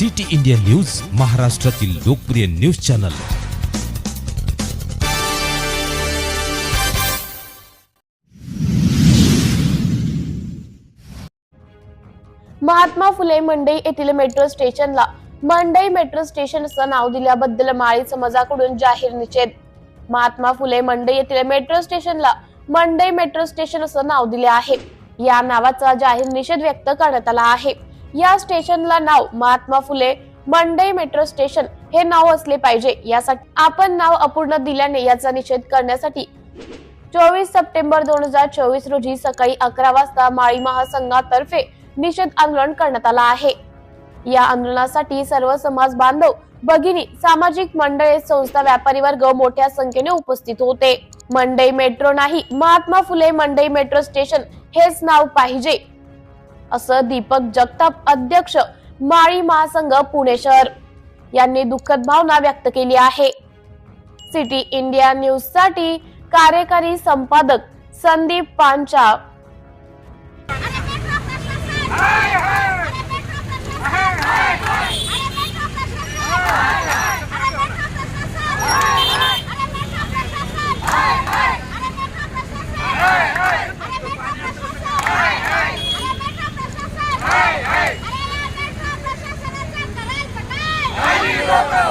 City India news महाराष्ट्रातील लोकप्रिय news channel. Mahatma Phule Mandai येथील मेट्रो स्टेशनला मंडई मेट्रो स्टेशन असं नाव दिल्याबद्दल माळी समाजाकडून जाहीर निषेध. महात्मा फुले मंडई येथील मेट्रो स्टेशनला मंडई मेट्रो स्टेशन असं नाव दिले आहे. या नावाचा जाहीर निषेध व्यक्त करण्यात आला आहे. या स्टेशनला नाव महात्मा फुले मंडई मेट्रो स्टेशन हे नाव असले पाहिजे. यासाठी आपण नाव अपूर्ण दिल्याने याचा निषेध करण्यासाठी चोवीस सप्टेंबर दोन हजार चोवीस रोजी सकाळी अकरा वाजता माळी महासंघातर्फे निषेध आंदोलन करण्यात आला आहे. या आंदोलनासाठी सर्व समाज बांधव भगिनी सामाजिक मंडळे संस्था व्यापारी वर्ग मोठ्या संख्येने उपस्थित होते. मंडई मेट्रो नाही महात्मा फुले मंडई मेट्रो स्टेशन हेच नाव पाहिजे. असं दीपक जगताप अध्यक्ष माळी महासंघ पुणे शहर यांनी दुःखद भावना व्यक्त केली आहे. सिटी इंडिया न्यूजसाठी कार्यकारी संपादक संदीप पांचा Hero!